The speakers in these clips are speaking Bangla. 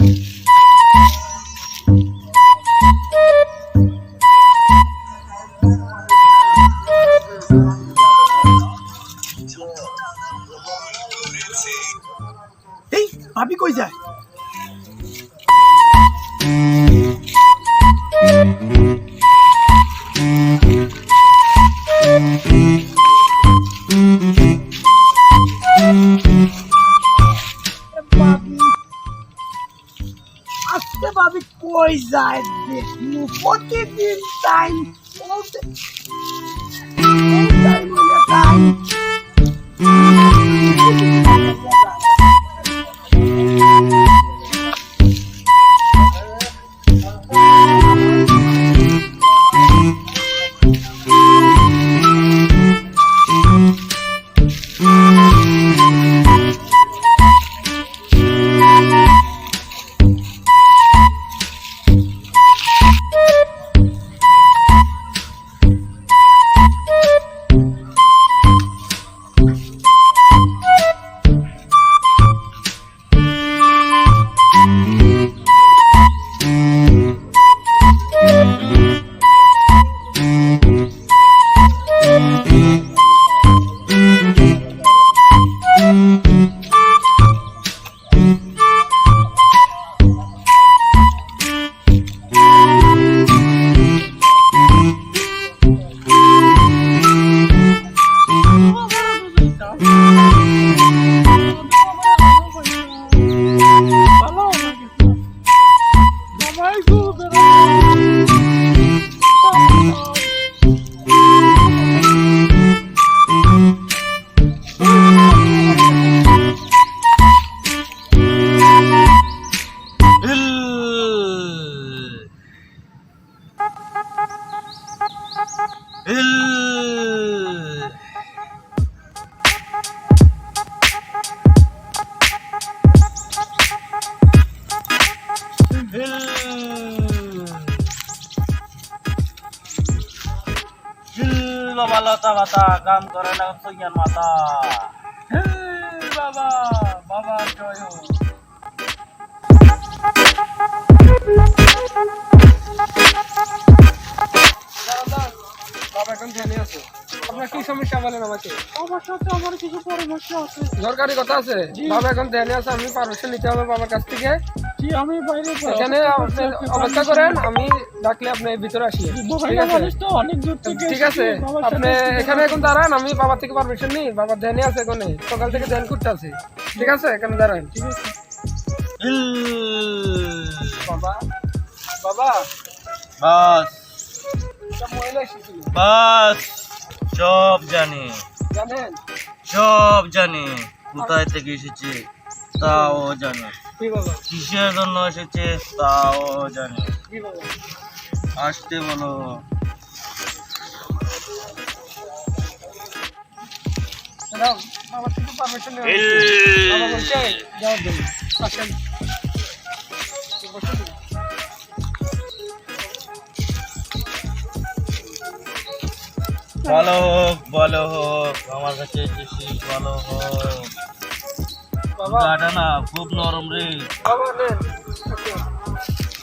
এই Horizon. No pocket in time বাবা লতা কাম করে না সইয়ার মাথা। বাবা বাবা জয়। বাবা এখন ধ্যানে আছে। আপনার কি সমস্যা বলেন আমাকে? আমার সাথে আমার কিছু পরামর্শ আছে। দরকারি কথা আছে। বাবা এখন ধ্যানে আছে আমি পারমিশন নিতে হবে বাবার কাছ থেকে। জি আমি বাইরে এখানে আপনি অপেক্ষা করেন আমি ডাকলে আপনি ভিতরে আসি। ঠিক আছে? অনেক দূর থেকে ঠিক আছে আপনি এখানে এখন দাঁড়ান আমি বাবার থেকে পারমিশন নিই বাবার ধ্যানে আছে এখানে সকাল থেকে ধ্যান করতে আছে। ঠিক আছে? এখানে দাঁড়ান। ঠিক আছে। বাবা বাবা। বাস। মহিলা এসেছিল। বাস। সব জানি। জানেন? সব জানি। কোথায় থেকে এসেছে? তাও জানি। কিসের জন্য এসেছে তাও জানি। আসতে বলো। ভালো হোক বলো হোক আমার কাছে ভালো হোক গাটা না খুব নরম রে।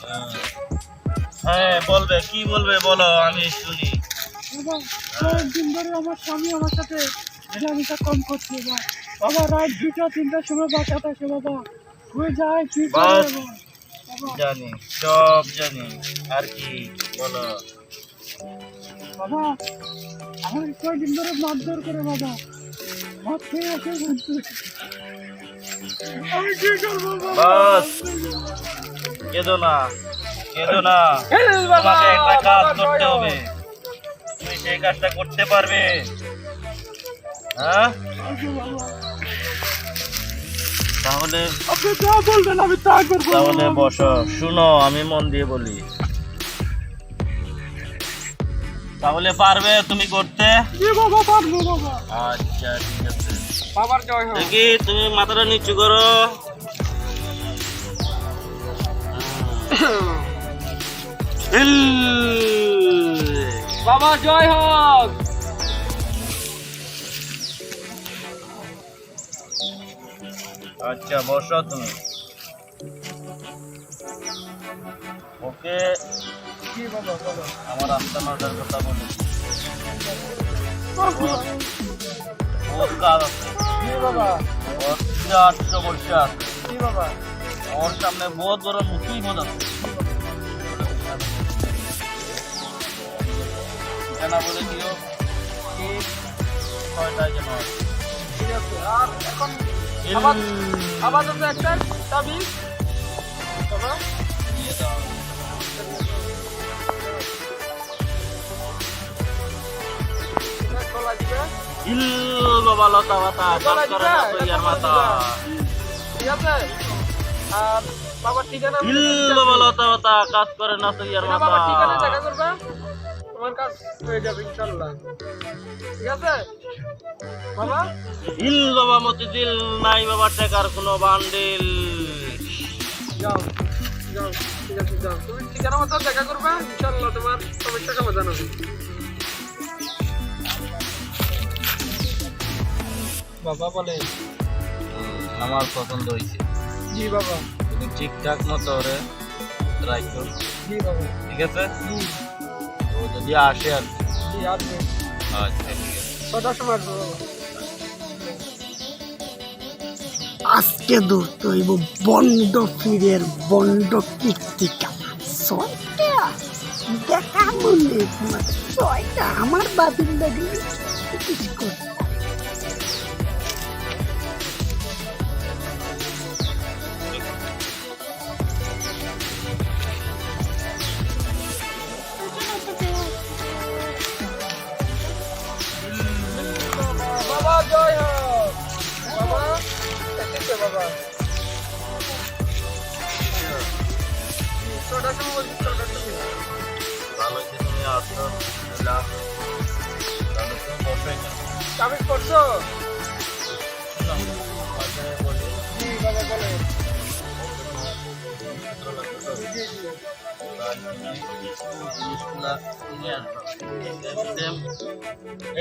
হ্যাঁ। হ্যাঁ বলবে কি বলবে বলো আমি শুনি। দিন ধরে আমার স্বামী আমার সাথে জ্ঞানীটা কম করছে বাবা। বাবা রাত দুটা তিনটার সময় বাঁচাতে আসে বাবা। হয়ে যায় কি জানি সব জানি। আর কি বলো। বাবা আমার কয়েকদিন ধরে মারধর করে বাবা। ভাত খেয়ে আসে আমি কি করব বাস। কেঁদো না কেঁদো না। তোমাকে একটা কাজ করতে হবে। তুমি সেই কাজটা করতে পারবে। হ্যাঁ? তাহলে আপনি যা বলবেন আমি তা করব তাহলে বসো। শুনো আমি মন দিয়ে বলি। তাহলে পারবে তুমি করতে? কি বাবা পারব বাবা। আচ্ছা ঠিক আছে। বাবার জয় হোক। দেখি তুমি মাথাটা নিচু করো। বাবা জয় হোক। আচ্ছা বসো তুমি। ওকে। জি বাবা বলো আমার আস্তানাটার কথা বলি আছে জি বাবা? ওর সামনে বহুত বড় মুসিবত আছে ঠিকানা বলে দিও ঠিক ছয়টায় যেন ঠিক আছে আর এখন যদি একটা চাবি। দিয়ে দাও। এটা দিবে। ইল বাবা লতা পাতা কাজ করে? না তো ইয়ার মাথা ঠিক আছে আর বাবার ঠিকানা দিচ্ছি। বাবা লতা পাতা কাজ করে না তো ইয়ার মাথা বাবার ঠিকানা দেখা করবে তোমার কাজ নাই বাবা টাকার কোনো বান্ডিল ঠিক আছে যাও তুমি ঠিকানা মতো দেখা করবে ইনশাল্লাহ তোমার সমস্যা সমাধান হবে বাবা বলে আমার পছন্দ হয়েছে। জি বাবা। তুমি ঠিকঠাক মতো ওরে রাখো জি বাবা। ঠিক আছে? জি। ও যদি আসে আর জি আসবে। আচ্ছা ঠিক আছে। কটার সময় আসবে আজকে ধরতে হইব বন্ড ফিরের বন্ড কীর্তিকা। ছয়টা? দেখা মনে ছয়টা? আমার বাতিল লাগলে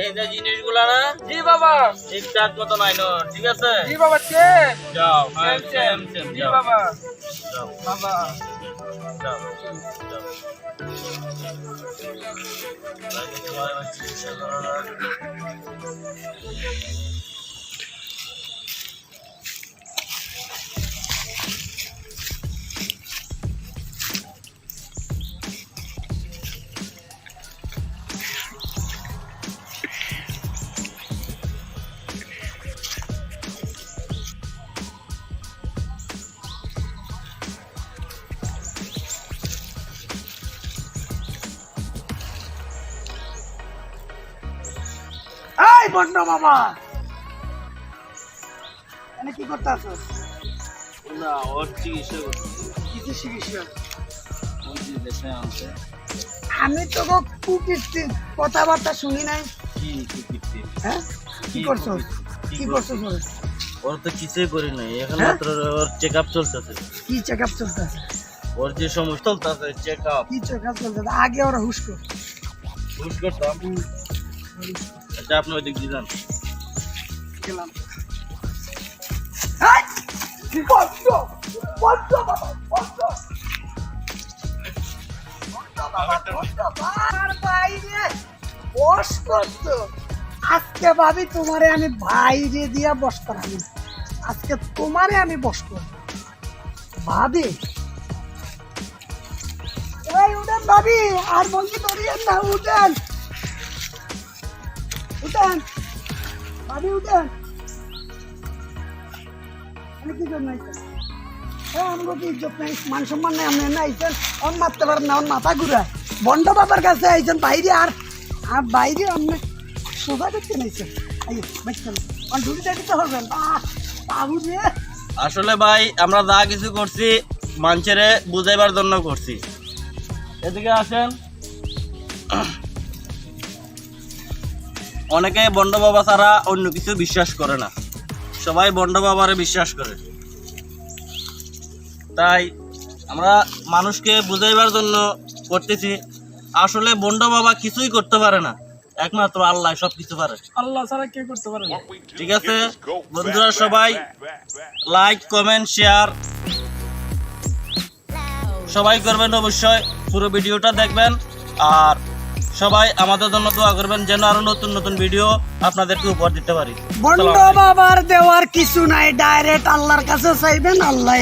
এই যে জিনিসগুলা না জি বাবা ঠিকঠাক মতো নাই না ঠিক আছে জি বাবা কে যাও হ্যাঁ সেম জি বাবা বাবা যাও যাও তাইলে তোমার এবার চিকিৎসা করা লাগবে। এই বন্ড বাবা এনে কি করতে আছো? না ওর চিকিৎসা কিছু চিকিৎসা? ওই যে দেশে আনছে। আমি তো গো কুকিস্তি কথাবার্তা শুনি নাই। কি কি হ্যাঁ? কি করছ? কি করছ? ওর তো কিছুই করি নাই। এখন হ্যাঁ? মাত্র ওর চেক আপ চলতেছে। কি চেক আপ চলতেছে? ওর যে সমস্যা চলতেছে চেক আপ কি চেক আপ চলতেছে? আগে ওরা হুশ কর বুঝ করতাম। আপনি ওই দিক দিয়ে যান। গেলাম। আজকে ভাবি তোমারে আমি ভাই বাইরে দিয়া বস করাবো। আজকে তোমারে আমি বস করব। ভাবি। এই উঠেন ভাবি আর বলছি ধরিয়েন না উঠেন। হ্যাঁ মান সম্মান নাই অন মারতে পারেন না, অন মাথা ঘুরায়। বন্ড বাবার কাছে বাইরে আর আর বাইরে আপনি সোজা করতে নাইছেন আইয়ে বাইছেন অন ঢুকি আসলে ভাই, আমরা যা কিছু করছি, মানুষের বুঝাইবার জন্য করছি। এদিকে আসেন। অনেকে বন্ড বাবা ছাড়া অন্য কিছু বিশ্বাস করে না। সবাই বন্ড বাবারে বিশ্বাস করে। তাই আমরা মানুষকে বুঝাইবার জন্য করতেছি আসলে বন্ড বাবা কিছুই করতে পারে না। একমাত্র আল্লাহ সব কিছু পারে। আল্লাহ ছাড়া কে করতে পারে না? ঠিক আছে? বন্ধুরা সবাই লাইক কমেন্ট শেয়ার সবাই করবেন অবশ্যই পুরো ভিডিওটা দেখবেন। আর সবাই আমাদের জন্য দোয়া করবেন যেন আরও নতুন নতুন ভিডিও আপনাদেরকে উপহার দিতে পারি। বন্ধ বাবার দেওয়ার কিছু নাই ডাইরেক্ট আল্লাহর কাছে চাইবেন আল্লাহ